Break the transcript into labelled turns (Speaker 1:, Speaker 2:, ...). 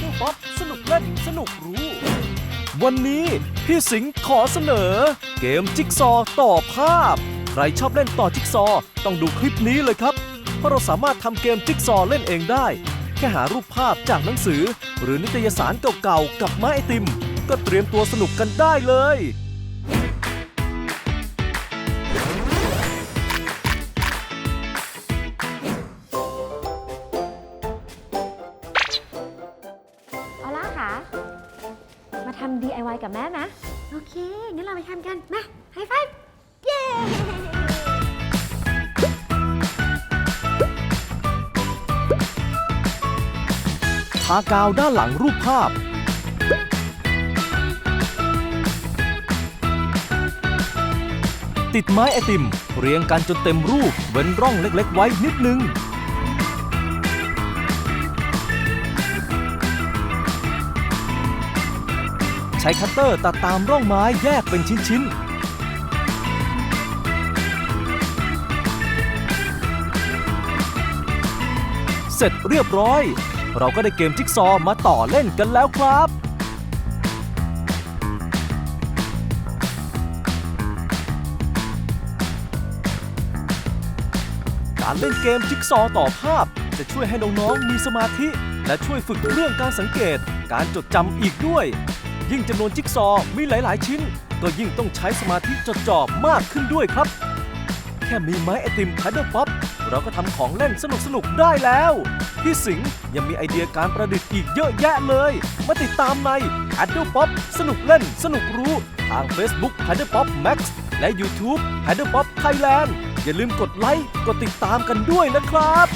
Speaker 1: ดูป๊อปสนุกเล่นสนุกรู้ วันนี้พี่สิงห์ขอเสนอ เกมจิ๊กซอว์ต่อภาพ ใครชอบเล่นต่อจิ๊กซอว์ต้องดูคลิปนี้เลยครับ เพราะเราสามารถทำเกมจิ๊กซอว์เล่นเองได้ แค่หารูปภาพจากหนังสือ หรือนิตยสารเก่าๆกับไม้ไอติม ก็เตรียมตัวสนุกกันได้เลย
Speaker 2: DIY กับแม่นะโอเค งั้นเราไปทำกัน มาไฮไฟว์เย้
Speaker 1: ทากาวด้านหลังรูปภาพ ติดไม้ไอติม เรียงกันจนเต็มรูป เว้นร่องเล็กๆไว้นิดนึง ช้คัตเตอร์ตัดตามร่องไม้แยกเป็นชิ้นๆเสร็จเรียบร้อย เราก็ได้เกมจิ๊กซอว์มาต่อเล่นกันแล้วครับ การเล่นเกมจิ๊กซอว์ต่อภาพ จะช่วยให้น้องๆมีสมาธิ และช่วยฝึกเรื่องการสังเกต การจดจำอีกด้วย ยิ่งจำนวนจิ๊กซอว์มีหลาย ๆ ชิ้น ก็ยิ่งต้องใช้สมาธิจดจ่อมากขึ้นด้วยครับ แค่มีไม้ไอติมพ a ดเดิลป๊อปเราก็ทำของเล่นสนุกๆได้แล้ว พี่สิงห์ยังมีไอเดียการประดิษฐ์อีกเยอะแยะเลย มาติดตามใน p a d d l e Pop สนุกเล่นสนุกรู้ ทาง Facebook p a d d l e Pop Max และ YouTube p a d d l e Pop Thailand อย่าลืมกดไลค์ กดติดตามกันด้วยนะครับ